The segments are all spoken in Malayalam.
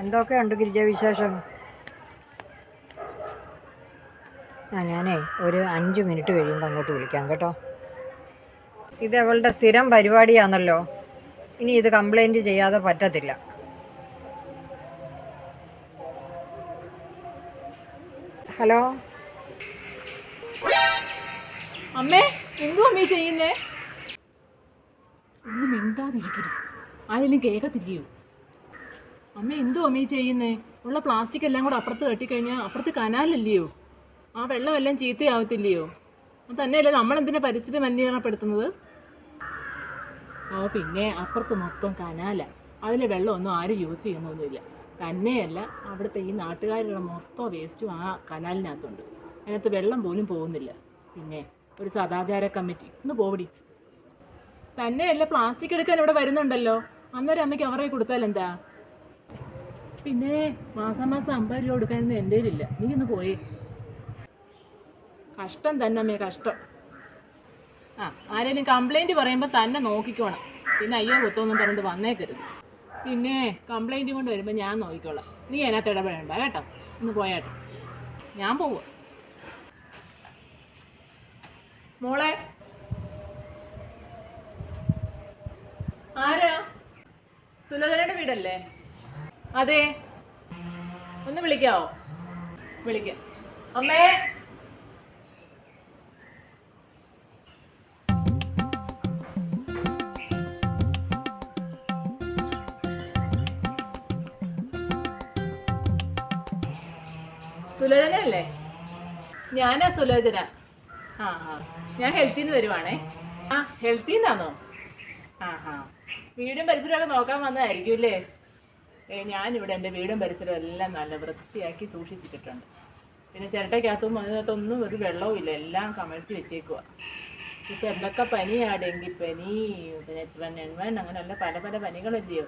എന്തൊക്കെയുണ്ട് ഗിരിജ വിശേഷം ആ ഞാനേ ഒരു അഞ്ച് മിനിറ്റ് കഴിയുമ്പോൾ അങ്ങോട്ട് വിളിക്കാം കേട്ടോ. ഇത് അവളുടെ സ്ഥിരം പരിപാടിയാണല്ലോ. ഇനി ഇത് കംപ്ലൈന്റ് ചെയ്യാതെ പറ്റത്തില്ല. ഹലോ? അമ്മേ എന്തോ അമ്മേ ചെയ്യുന്നേ? ഒന്നും മിണ്ടാതിരിക്കരുത് ആരെങ്കിലും കേൾക്കത്തില്ലയോ? അമ്മ എന്തോ അമ്മേ ചെയ്യുന്നേ? ഉള്ള പ്ലാസ്റ്റിക് എല്ലാം കൂടെ അപ്പുറത്ത് കെട്ടിക്കഴിഞ്ഞാൽ അപ്പുറത്ത് കനാലല്ലയോ? ആ വെള്ളമെല്ലാം ചീത്തയാവത്തില്ലയോ? അത് തന്നെയല്ലേ നമ്മളെന്തിനാ പരിസ്ഥിതി മലിനീകരണപ്പെടുത്തുന്നത്? ഓ പിന്നെ അപ്പുറത്ത് മൊത്തം കനാലാണ് അതിലെ വെള്ളമൊന്നും ആരും യൂസ് ചെയ്യുന്നൊന്നുമില്ല. തന്നെയല്ല അവിടുത്തെ ഈ നാട്ടുകാരുടെ മൊത്തം വേസ്റ്റും ആ കനാലിനകത്തുണ്ട്. അതിനകത്ത് വെള്ളം പോലും പോകുന്നില്ല. പിന്നെ ഒരു സദാചാര കമ്മിറ്റി. ഒന്ന് പോവടി. തന്നെയല്ല പ്ലാസ്റ്റിക് എടുക്കാൻ ഇവിടെ വരുന്നുണ്ടല്ലോ. അന്നേരം അമ്മയ്ക്ക് അവരെ കൊടുത്താൽ എന്താ? പിന്നെ മാസം മാസം അമ്പത് രൂപ കൊടുക്കാനൊന്നും എന്റെ ഇല്ല നീ ഒന്ന് പോയേ. കഷ്ടം തന്നെ അമ്മയെ കഷ്ടം. ആ ആരെങ്കിലും കംപ്ലൈന്റ് പറയുമ്പോൾ തന്നെ നോക്കിക്കോണം. പിന്നെ അയ്യോ കുത്തൊന്നും പറഞ്ഞിട്ട് വന്നേക്കരുത്. പിന്നെ കംപ്ലൈന്റ് കൊണ്ട് വരുമ്പോൾ ഞാൻ നോക്കിക്കോളാം. നീ അതിനകത്ത് ഇടപെടണ്ട കേട്ടോ. ഒന്ന് പോയാട്ടോ. ഞാൻ പോവുക മോളെ. ആരാ? സുലതനയുടെ വീടല്ലേ? അതെ. ഒന്ന് വിളിക്കാവോ? വിളിക്കാം. അമ്മേ. സുലോചന അല്ലേ ഞാനാ സുലോചന. ആ ആ. ഞാൻ ഹെൽത്തിന്ന് വരുവാണേ. ആ ഹെൽത്തിന്നാണോ ആ ആ. വീടും പരിസരമൊക്കെ നോക്കാൻ വന്നതായിരിക്കും അല്ലേ? ഏ ഞാനിവിടെ എന്റെ വീടും പരിസരവും എല്ലാം നല്ല വൃത്തിയാക്കി സൂക്ഷിച്ചിട്ടിട്ടുണ്ട്. പിന്നെ ചിരട്ടയ്ക്കകത്തും അതിനകത്തൊന്നും ഒരു വെള്ളവും ഇല്ല. എല്ലാം കമഴ്ത്തി വെച്ചേക്കുക ഇപ്പം എന്തൊക്കെ പനിയാ ഡെങ്കിപ്പനി പിന്നെ എച്ച് വൺ എൺ വൺ അങ്ങനെയുള്ള പല പല പനികളല്ലയോ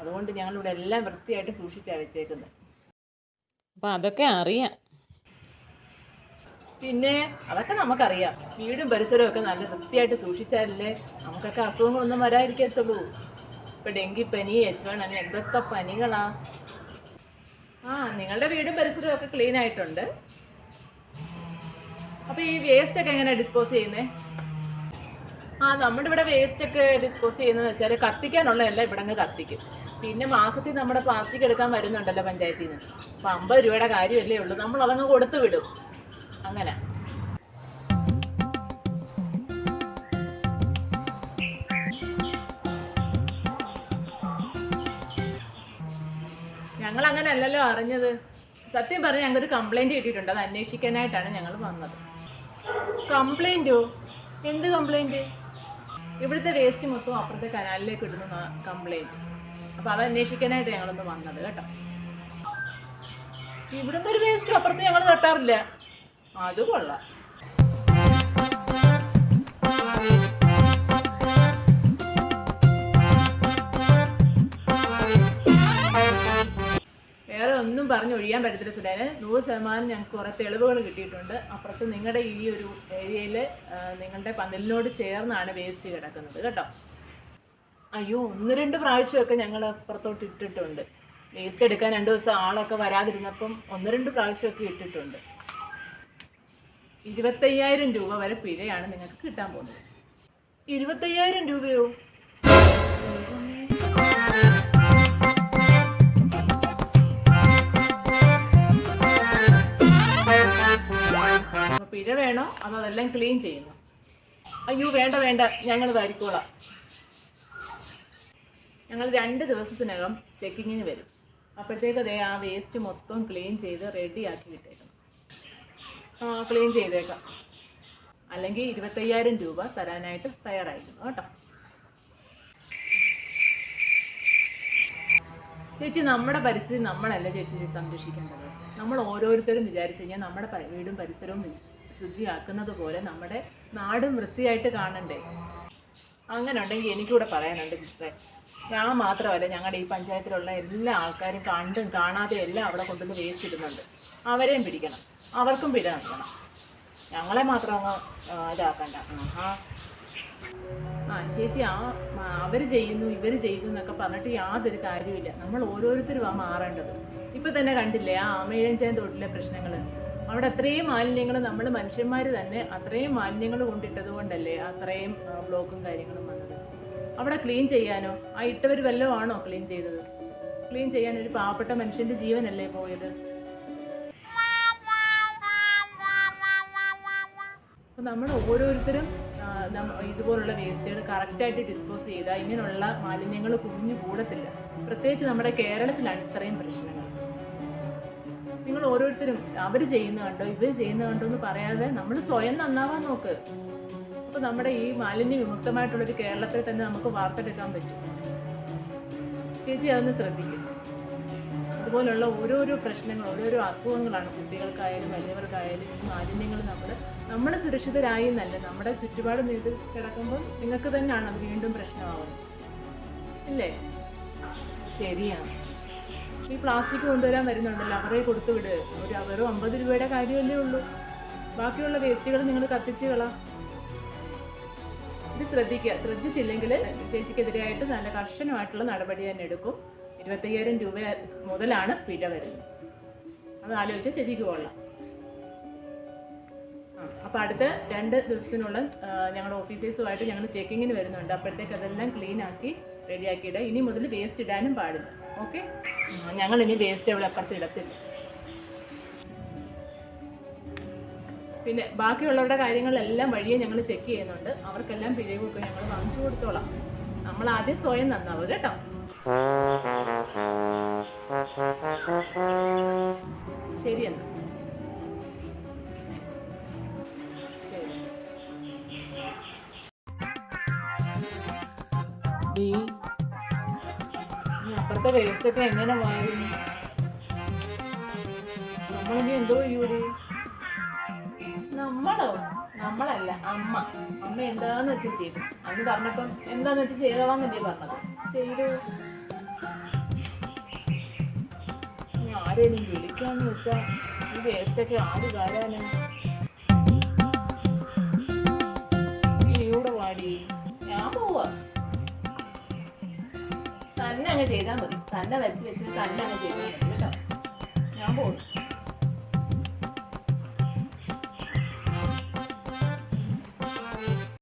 അതുകൊണ്ട് ഞങ്ങളിവിടെ എല്ലാം വൃത്തിയായിട്ട് സൂക്ഷിച്ചാണ് വെച്ചേക്കുന്നത് അപ്പം അതൊക്കെ അറിയാം. പിന്നെ അതൊക്കെ നമുക്കറിയാം. വീടും പരിസരവും ഒക്കെ നല്ല വൃത്തിയായിട്ട് സൂക്ഷിച്ചാലല്ലേ നമുക്കൊക്കെ അസുഖങ്ങളൊന്നും വരാതിരിക്കത്തുള്ളൂ. ഇപ്പൊ ഡെങ്കിപ്പനി എച്ച് വൺ അങ്ങനെ എന്തൊക്കെ പനികളാ. ആ നിങ്ങളുടെ വീടും പരിസരവും ഒക്കെ ക്ലീൻ ആയിട്ടുണ്ട്. അപ്പൊ ഈ വേസ്റ്റ് ഒക്കെ എങ്ങനെയാണ് ഡിസ്പോസ് ചെയ്യുന്നേ? ആ നമ്മുടെ ഇവിടെ വേസ്റ്റ് ഒക്കെ ഡിസ്പോസ് ചെയ്യുന്നത് വെച്ചാൽ കത്തിക്കാനുള്ളതല്ല ഇവിടെ അങ്ങ് കത്തിക്കും. പിന്നെ മാസത്തിൽ നമ്മുടെ പ്ലാസ്റ്റിക് എടുക്കാൻ വരുന്നുണ്ടല്ലോ പഞ്ചായത്തിൽ നിന്ന്. അപ്പം അമ്പത് രൂപയുടെ കാര്യമല്ലേ ഉള്ളൂ. നമ്മൾ അതങ്ങ് കൊടുത്തു വിടും. അങ്ങനെ. ഞങ്ങൾ അങ്ങനെ അല്ലല്ലോ അറിഞ്ഞത്. സത്യം പറഞ്ഞ് ഞങ്ങൾക്കൊരു കംപ്ലൈന്റ് കിട്ടിയിട്ടുണ്ട്. അത് അന്വേഷിക്കാനായിട്ടാണ് ഞങ്ങൾ വന്നത്. കംപ്ലൈന്റോ എന്ത് കംപ്ലൈന്റ് ഇവിടുത്തെ വേസ്റ്റ് മൊത്തം അപ്പുറത്തെ കനാലിലേക്ക് ഇടുന്ന കംപ്ലൈന്റ് അപ്പോൾ അത് അന്വേഷിക്കാനായിട്ട് ഞങ്ങളൊന്ന് വന്നത് കേട്ടോ. ഇവിടുന്ന് ഒരു വേസ്റ്റ് അപ്പുറത്ത് ഞങ്ങൾ തട്ടാറില്ല. അത് കൊള്ളാം. ഒന്നും പറഞ്ഞ് ഒഴിയാൻ പറ്റത്തില്ല സുഡാന് നൂറ് ശതമാനം ഞങ്ങൾക്ക് കുറേ തെളിവുകൾ കിട്ടിയിട്ടുണ്ട്. അപ്പുറത്ത് നിങ്ങളുടെ ഈ ഒരു ഏരിയയിൽ നിങ്ങളുടെ പന്തലിനോട് ചേർന്നാണ് വേസ്റ്റ് കിടക്കുന്നത് കേട്ടോ. അയ്യോ ഒന്ന് രണ്ട് പ്രാവശ്യമൊക്കെ ഞങ്ങൾ അപ്പുറത്തോട്ട് ഇട്ടിട്ടുണ്ട്. വേസ്റ്റ് എടുക്കാൻ രണ്ട് ദിവസം ആളൊക്കെ വരാതിരുന്നപ്പം ഒന്ന് രണ്ട് പ്രാവശ്യമൊക്കെ ഇട്ടിട്ടുണ്ട്. ഇരുപത്തയ്യായിരം രൂപ വരെ പിഴയാണ് നിങ്ങൾക്ക് കിട്ടാൻ പോകുന്നത്. ഇരുപത്തയ്യായിരം രൂപയോ? പിഴ വേണോ? അതോ അതെല്ലാം ക്ലീൻ ചെയ്യുന്നു? അയ്യോ വേണ്ട വേണ്ട. ഞങ്ങൾ വാരിക്കോളാം ഞങ്ങൾ രണ്ട് ദിവസത്തിനകം ചെക്കിങ്ങിന് വരും. അപ്പോഴത്തേക്ക് അതേ ആ വേസ്റ്റ് മൊത്തം ക്ലീൻ ചെയ്ത് റെഡിയാക്കി ആ ക്ലീൻ ചെയ്തേക്കാം. അല്ലെങ്കിൽ ഇരുപത്തയ്യായിരം രൂപ തരാനായിട്ട് തയ്യാറായിരുന്നു കേട്ടോ. ചേച്ചി നമ്മുടെ പരിസ്ഥിതി നമ്മളല്ല ചേച്ചി സംരക്ഷിക്കേണ്ടത്? നമ്മൾ ഓരോരുത്തരും വിചാരിച്ചു കഴിഞ്ഞാൽ നമ്മുടെ വീടും പരിസരവും ശുദ്ധിയാക്കുന്നത് പോലെ നമ്മുടെ നാടും വൃത്തിയായിട്ട് കാണണ്ടേ? അങ്ങനെ ഉണ്ടെങ്കിൽ എനിക്കൂടെ പറയാനുണ്ട് സിസ്റ്ററെ ഞാൻ മാത്രമല്ല ഞങ്ങളുടെ ഈ പഞ്ചായത്തിലുള്ള എല്ലാ ആൾക്കാരും കണ്ടും കാണാതെ എല്ലാം അവിടെ കൊണ്ടുവന്ന് വേസ്റ്റ് ഇടുന്നുണ്ട്. അവരെയും പിടിക്കണം. അവർക്കും പിഴ നൽകണം. ഞങ്ങളെ മാത്രം അങ്ങ് ഇതാക്കണ്ട. ആ ചേച്ചി ആ അവർ ചെയ്യുന്നു ഇവർ ചെയ്യുന്നു എന്നൊക്കെ പറഞ്ഞിട്ട് യാതൊരു കാര്യമില്ല നമ്മൾ ഓരോരുത്തരും ആ മാറേണ്ടത്. ഇപ്പം തന്നെ കണ്ടില്ലേ ആ ആമയിഴഞ്ചാൻ തൊട്ടിലെ പ്രശ്നങ്ങൾ അവിടെ അത്രയും മാലിന്യങ്ങൾ നമ്മൾ മനുഷ്യന്മാർ തന്നെ അത്രയും മാലിന്യങ്ങൾ കൊണ്ടിട്ടത് കൊണ്ടല്ലേ അത്രയും ബ്ലോക്കും കാര്യങ്ങളും വന്നത്. അവിടെ ക്ലീൻ ചെയ്യാനോ? ആ ഇട്ടവർ വല്ലതും ആണോ ക്ലീൻ ചെയ്തത്? ക്ലീൻ ചെയ്യാൻ ഒരു പാവപ്പെട്ട മനുഷ്യന്റെ ജീവനല്ലേ പോയത്? അപ്പോൾ നമ്മൾ ഓരോരുത്തരും ഇതുപോലുള്ള വേസ്റ്റുകൾ കറക്റ്റായിട്ട് ഡിസ്പോസ് ചെയ്താൽ ഇങ്ങനെയുള്ള മാലിന്യങ്ങൾ കുഞ്ഞു കൂടത്തില്ല. പ്രത്യേകിച്ച് നമ്മുടെ കേരളത്തിലാണ് ഇത്രയും പ്രശ്നങ്ങൾ. നിങ്ങൾ ഓരോരുത്തരും അവർ ചെയ്യുന്ന കണ്ടോ? ഇവർ ചെയ്യുന്ന കണ്ടോ എന്ന് പറയാതെ നമ്മൾ സ്വയം നന്നാവാൻ നോക്ക്. അപ്പോൾ നമ്മുടെ ഈ മാലിന്യ വിമുക്തമായിട്ടുള്ളൊരു കേരളത്തിൽ തന്നെ നമുക്ക് വാർത്തെടുക്കാൻ പറ്റും. ചേച്ചി അതൊന്ന് ശ്രദ്ധിക്കും. അതുപോലുള്ള ഓരോരോ പ്രശ്നങ്ങൾ ഓരോരോ അസുഖങ്ങളാണ് കുട്ടികൾക്കായാലും വലിയവർക്കായാലും ഈ മാലിന്യങ്ങൾ നമ്മൾ നമ്മൾ സുരക്ഷിതരായി എന്നല്ല നമ്മുടെ ചുറ്റുപാട് നീട്ടി കിടക്കുമ്പോൾ നിങ്ങൾക്ക് തന്നെയാണ് അത് വീണ്ടും പ്രശ്നമാവുന്നത്. ഇല്ലേ? ശരിയാണ്. ഈ പ്ലാസ്റ്റിക് കൊണ്ടുവരാൻ വരുന്നുണ്ടല്ലോ അവരെ കൊടുത്തു ഒരു വെറും അമ്പത് രൂപയുടെ കാര്യമല്ലേ ഉള്ളൂ. ബാക്കിയുള്ള വേസ്റ്റുകൾ നിങ്ങൾ കത്തിച്ച് കളാം. ഇത് ശ്രദ്ധിക്കുക ശ്രദ്ധിച്ചില്ലെങ്കിൽ ചേച്ചിക്കെതിരെയായിട്ട് നല്ല കർശനമായിട്ടുള്ള നടപടി തന്നെ എടുക്കും. ഇരുപത്തയ്യായിരം രൂപ മുതലാണ് പിഴ വരുന്നത്. അത് ആലോചിച്ച് ചേച്ചിക്ക് കൊള്ളാം. അപ്പോൾ അടുത്ത രണ്ട് ദിവസത്തിനുള്ള ഞങ്ങളുടെ ഓഫീസേഴ്സുമായിട്ട് ഞങ്ങൾ ചെക്കിങ്ങിന് വരുന്നുണ്ട്. അപ്പോഴത്തേക്ക് അതെല്ലാം ക്ലീൻ ആക്കി റെഡിയാക്കിയിടുക ഇനി മുതൽ വേസ്റ്റ് ഇടാനും പാടില്ല. ഓക്കെ ഞങ്ങൾ ഇനി വേസ്റ്റ് അവിടെ അപ്പുറത്ത് ഇടത്തില്ല. പിന്നെ ബാക്കിയുള്ളവരുടെ കാര്യങ്ങളെല്ലാം വഴിയെ ഞങ്ങൾ ചെക്ക് ചെയ്യുന്നുണ്ട്. അവർക്കെല്ലാം പിഴവൊക്കെ ഞങ്ങൾ വാങ്ങിച്ചു കൊടുത്തോളാം. നമ്മൾ ആദ്യം സ്വയം നന്നാവുക കേട്ടോ. ശരി എന്നാ. അപ്പുറത്തെ വേസ്റ്റൊക്കെ എങ്ങനെ മാറി? നമ്മളിനി എന്തോ ചെയ്യൂടി? നമ്മളോ നമ്മളല്ല അമ്മ. അമ്മ എന്താന്ന് വെച്ചാൽ ചെയ്തു അന്ന് പറഞ്ഞപ്പം എന്താന്ന് വെച്ചാൽ ചെയ്തോളാന്നല്ലേ പറഞ്ഞത്. ചെയ്തു. ആരേലും വിളിക്കാന്ന് വെച്ചാ ഈ വേസ്റ്റൊക്കെ ആര് കാലാനും ഇവിടെ വാടി? ഞാൻ പോവാ. തന്നെ അങ്ങ് ചെയ്താൽ മതി. തന്നെ വരുത്തി വെച്ചിട്ട് തന്നെ അങ്ങ് ചെയ്താൽ മതി കേട്ടോ? ഞാൻ പോകും